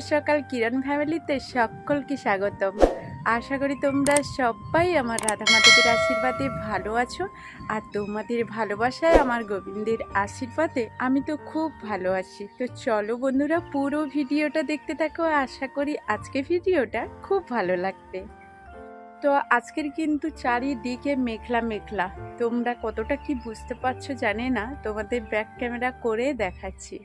সকাল কিরণ ফ্যামিলিতে সকলকে স্বাগতম। আশা করি তোমরা সবাই আমার রাধা মাধবের আশীর্বাদে ভালো আছো আর তোমাদের ভালোবাসায় আমার গোবিন্দের আশীর্বাদে আমি তো খুব ভালো আছি। তো চলো বন্ধুরা, পুরো ভিডিওটা দেখতে থাকো। আশা করি আজকে ভিডিওটা খুব ভালো লাগবে। তো আজকের কিন্তু চারিদিকে মেঘলা মেঘলা। তোমরা কতটা কি বুঝতে পারছ জানি না। তোমাদের ব্যাক ক্যামেরা করে দেখাচ্ছি।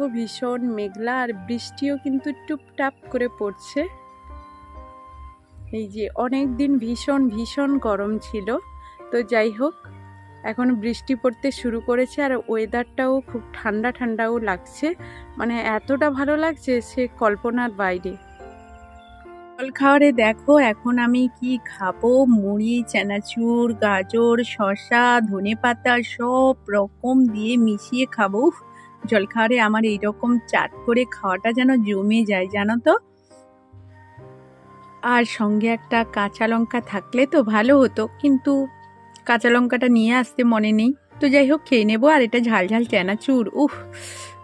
ও ভীষণ মেঘলা আর বৃষ্টিও কিন্তু টুপটাপ করে পড়ছে। এই যে অনেক দিন ভীষণ ভীষণ গরম ছিল। তো যাই হোক, এখন বৃষ্টি পড়তে শুরু করেছে আর ওয়েদারটাও খুব ঠান্ডা, ঠান্ডাও লাগছে। মানে এতটা ভালো লাগছে সে কল্পনার বাইরে। জল খাওয়ারে দেখো, এখন আমি কি খাব? মুড়ি, চানাচুর, গাজর, শসা, ধনেপাতা সব রকম দিয়ে মিশিয়ে খাব। জলখাবারে আমার এইরকম চাট করে খাওয়াটা যেন জমে যায়, জানো তো? আর সঙ্গে একটা কাঁচা লঙ্কা থাকলে তো ভালো হতো, কিন্তু কাঁচা লঙ্কাটা নিয়ে আসতে মনে নেই। তো যাই হোক, খেয়ে নেব, আর এটা ঝালঝাল ঝাল চানাচুর উহ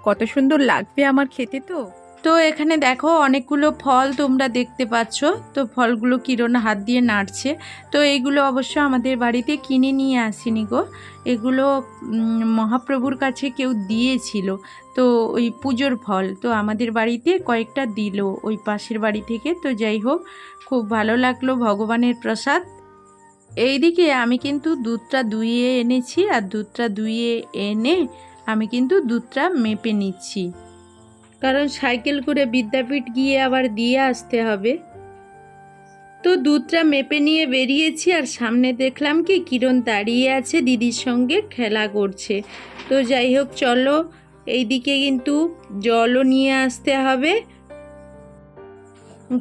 কত সুন্দর লাগবে আমার খেতে তো। তো এখানে দেখো অনেকগুলো ফল তোমরা দেখতে পাচ্ছ। তো ফলগুলো কিরণ হাত দিয়ে নাড়ছে। তো এইগুলো অবশ্য আমাদের বাড়িতে কিনে নিয়ে আসিনি গো। এগুলো মহাপ্রভুর কাছে কেউ দিয়েছিল। তো ওই পুজোর ফল তো আমাদের বাড়িতে কয়েকটা দিল ওই পাশের বাড়ি থেকে। তো যাই হোক, খুব ভালো লাগল ভগবানের প্রসাদ। এইদিকে আমি কিন্তু দুধটা দুইয়ে এনেছি আর দুধটা দুইয়ে এনে আমি কিন্তু দুধটা মেপে নিচ্ছি। কারণ সাইকেল করে বিদ্যাপীঠ গিয়ে আবার দিয়ে আসতে হবে। তো দুধটা মেপে নিয়ে বেরিয়েছি আর সামনে দেখলাম কি কিরণ দাঁড়িয়ে আছে দিদির সঙ্গে খেলা করছে। তো যাই হোক, চলো এইদিকে কিন্তু জলও নিয়ে আসতে হবে।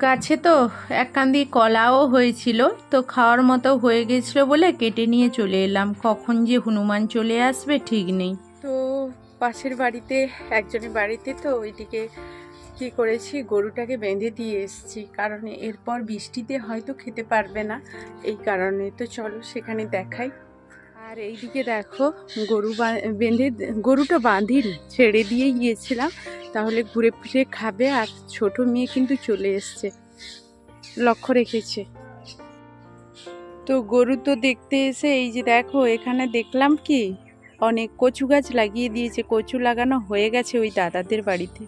গাছে তো এক কান্দি কলাও হয়েছিল, তো খাওয়ার মতো হয়ে গেছিল বলে কেটে নিয়ে চলে এলাম। কখন যে হনুমান চলে আসবে ঠিক নেই। পাশের বাড়িতে, একজনের বাড়িতে তো ওইদিকে কি করেছি, গরুটাকে বেঁধে দিয়ে এসেছি। কারণ এরপর বৃষ্টিতে হয়তো খেতে পারবে না। এই কারণে তো চলো সেখানে দেখাই। আর এইদিকে দেখো, গরু বেঁধে, গরুটা বাঁধিনি ছেড়ে দিয়ে গিয়েছিলাম। তাহলে ঘুরে ফিরে খাবে আর ছোট মেয়ে কিন্তু চলে এসছে, লক্ষ্য রেখেছে। তো গরু তো দেখতে এসে, এই যে দেখো, এখানে দেখলাম কি অনেক কচু গাছ লাগিয়ে দিয়েছে, কচু লাগানো হয়ে গেছে ওই দাদাদের বাড়িতে।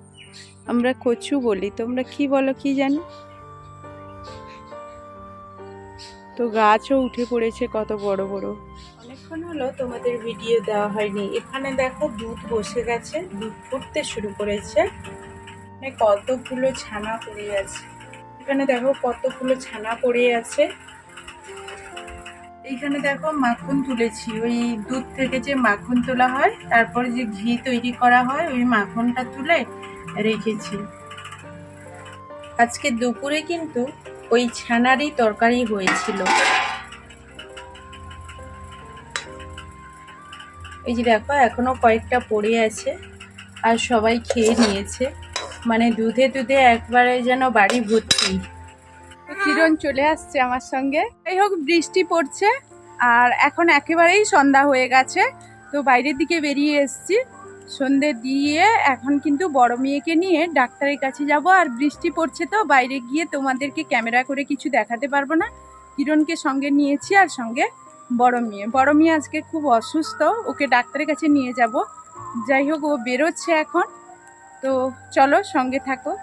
আমরা কচু বলি, তোমরা কি বলো কি জানি? তো গাছও উঠে পড়েছে কত বড় বড়। অনেকক্ষণ হলো তোমাদের ভিডিও দেওয়া হয়নি। এখানে দেখো দুধ বসে গেছে, দুধ ফুটতে শুরু করেছে। কতগুলো ছানা পড়ে আছে। এখানে দেখো কতগুলো ছানা পড়ে আছে। এইখানে দেখো মাখন তুলেছি। ওই দুধ থেকে যে মাখন তোলা হয়, তারপরে যে ঘি তৈরি করা হয়, ওই মাখনটা তুলে রেখেছি। আজকে দুপুরে কিন্তু ওই ছানারই তরকারি হয়েছিল। এই যে দেখো, এখনও কয়েকটা পড়ে আছে আর সবাই খেয়ে নিয়েছে। মানে দুধে দুধে একবারে যেন বাড়ি ভর্তি। কিরণ চলে আসছে আমার সঙ্গে। যাই হোক, বৃষ্টি পড়ছে আর এখন একেবারেই সন্ধ্যা হয়ে গেছে। তো বাইরের দিকে বেরিয়ে এসেছি। সন্ধে দিয়ে এখন কিন্তু বড় মেয়েকে নিয়ে ডাক্তারের কাছে যাব। আর বৃষ্টি পড়ছে তো, বাইরে গিয়ে তোমাদেরকে ক্যামেরা করে কিছু দেখাতে পারব না। কিরণকে সঙ্গে নিয়েছি আর সঙ্গে বড় মেয়ে। বড় মেয়ে আজকে খুব অসুস্থ, ওকে ডাক্তারের কাছে নিয়ে যাব। যাই হোক, ও বেরোচ্ছে এখন। তো চলো, সঙ্গে থাকো।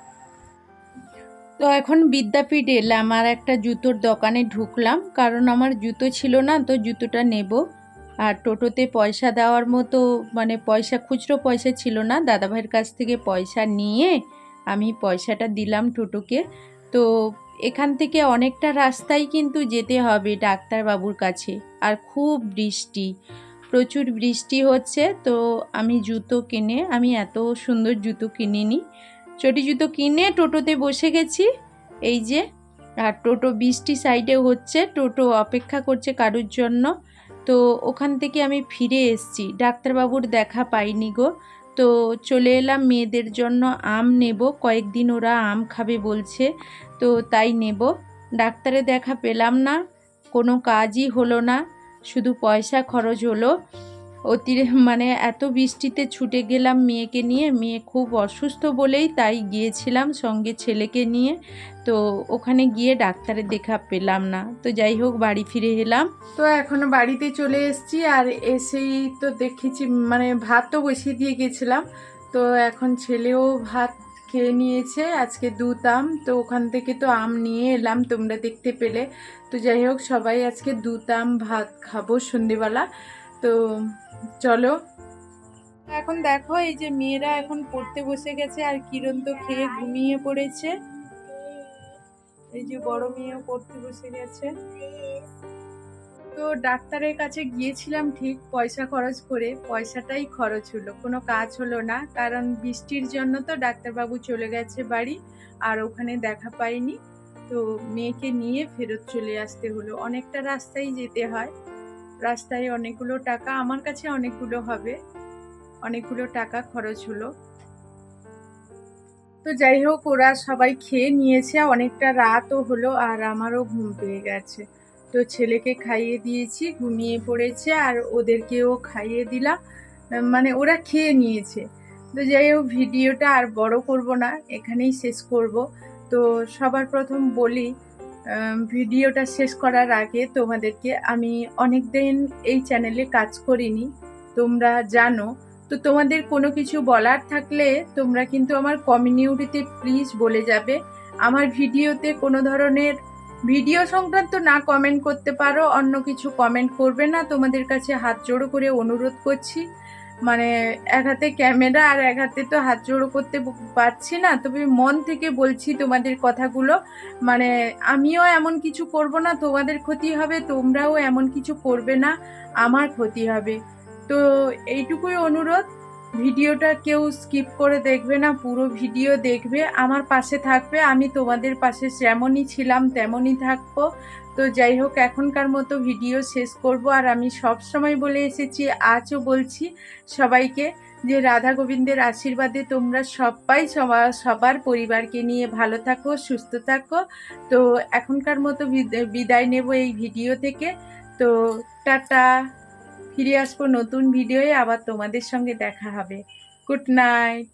তো এখন বিদ্যাপীঠ এলাম আর একটা জুতোর দোকানে ঢুকলাম, কারণ আমার জুতো ছিল না, তো জুতোটা নেব। আর টোটোতে পয়সা দেওয়ার মতো মানে পয়সা, খুচরো পয়সা ছিল না, দাদাভাইয়ের কাছ থেকে পয়সা নিয়ে আমি পয়সাটা দিলাম টোটোকে। তো এখান থেকে অনেকটা রাস্তাই কিন্তু যেতে হবে ডাক্তারবাবুর কাছে, আর খুব বৃষ্টি, প্রচুর বৃষ্টি হচ্ছে। তো আমি জুতো কিনে, আমি এত সুন্দর জুতো কিনিনি চটি জুতো কিনে টোটোতে বসে গেছি। এই যে, আর টোটো বৃষ্টি সাইডে হচ্ছে, টোটো অপেক্ষা করছে কারুর জন্য। তো ওখান থেকে আমি ফিরে এসেছি। ডাক্তারবাবুর দেখা পাইনি গো। তো চলে এলাম মেয়েদের জন্য আম নেব। কয়েকদিন ওরা আম খাবে বলছে, তো তাই নেব। ডাক্তারে দেখা পেলাম না, কোনো কাজই হলো না। শুধু পয়সা খরচ হলো। অতিরে মানে এত বৃষ্টিতে ছুটে গেলাম মেয়েকে নিয়ে। মেয়ে খুব অসুস্থ বলেই তাই গিয়েছিলাম সঙ্গে ছেলেকে নিয়ে। তো ওখানে গিয়ে ডাক্তারের দেখা পেলাম না। তো যাই হোক, বাড়ি ফিরে এলাম। তো এখনও বাড়িতে চলে এসেছি আর এসেই তো দেখেছি মানে ভাতও বসিয়ে দিয়ে গেছিলাম। তো এখন ছেলেও ভাত খেয়ে নিয়েছে, আজকে দুধ, আম। তো ওখান থেকে তো আম নিয়ে এলাম তোমরা দেখতে পেলে। তো যাই হোক, সবাই আজকে দুধ, আম, ভাত খাব সন্ধেবেলা। তো চলো। এখন দেখো, এই যে মেয়েরা এখন পড়তে বসে গেছে আর কিরণ তো খেয়ে ঘুমিয়ে পড়েছে। এই যে বড় মেয়েও পড়তে বসে গেছে। তো ডাক্তারের কাছে গিয়েছিলাম ঠিক পয়সা খরচ করে, পয়সাটাই খরচ হলো, কোনো কাজ হলো না। কারণ বৃষ্টির জন্য তো ডাক্তারবাবু চলে গেছে বাড়ি, আর ওখানে দেখা পাইনি। তো মেয়েকে নিয়ে ফেরত চলে আসতে হলো। অনেকটা রাস্তায় যেতে হয়। রাস্তায় অনেকগুলো টাকা, আমার কাছে অনেকগুলো হবে। অনেকগুলো টাকা খরচ হলো। তো যাই হোক, ওরা সবাই খেয়ে নিয়েছে, অনেকটা রাতও হলো আর আমারও ঘুম পেয়ে গেছে। তো ছেলেকে খাইয়ে দিয়েছি, ঘুমিয়ে পড়েছে আর ওদেরকেও খাইয়ে দিলাম। মানে ওরা খেয়ে নিয়েছে। তো যাই হোক, ভিডিওটা আর বড় করব না, এখানেই শেষ করব। তো সবার প্রথম বলি ভিডিওটা শেষ করার আগে তোমাদেরকে আমি অনেক দিন এই চ্যানেলে কাজ করিনি, তোমরা জানো। তো তোমাদের কোনো কিছু বলার থাকলে তোমরা কিন্তু আমার কমিউনিটিতে প্লিজ বলে যাবে। আমার ভিডিওতে কোনো ধরনের ভিডিও সংক্রান্ত না কমেন্ট করতে পারো, অন্য কিছু কমেন্ট করবে না। তোমাদের কাছে হাত জোড়ো করে অনুরোধ করছি। মানে এক হাতে ক্যামেরা আর এক হাতে তো হাত জোড়ো করতে পারছি না। তবে মন থেকে বলছি তোমাদের কথাগুলো। মানে আমিও এমন কিছু করব না, তোমাদের ক্ষতি হবে, তোমরাও এমন কিছু করবে না, আমার ক্ষতি হবে। তো এইটুকুই অনুরোধ। ভিডিওটা কেউ স্কিপ করে দেখবে না, পুরো ভিডিও দেখবে, আমার পাশে থাকবে, আমি তোমাদের পাশে যেমনই ছিলাম তেমনই থাকব। তো যাই হোক, এখনকার মতো ভিডিও শেষ করব, আর আমি সব সময় বলে এসেছি, আজও বলছি সবাইকে যে রাধা গোবিন্দের আশীর্বাদে তোমরা সবাই সবা- সবার পরিবারকে নিয়ে ভালো থাকো, সুস্থ থাকো। তো এখনকার মতো বিদ- বিদায় নেব এই ভিডিও থেকে। তো টাটা। ফিরে আসব নতুন ভিডিওয়ে আবার তোমাদের সঙ্গে দেখা হবে। Good night.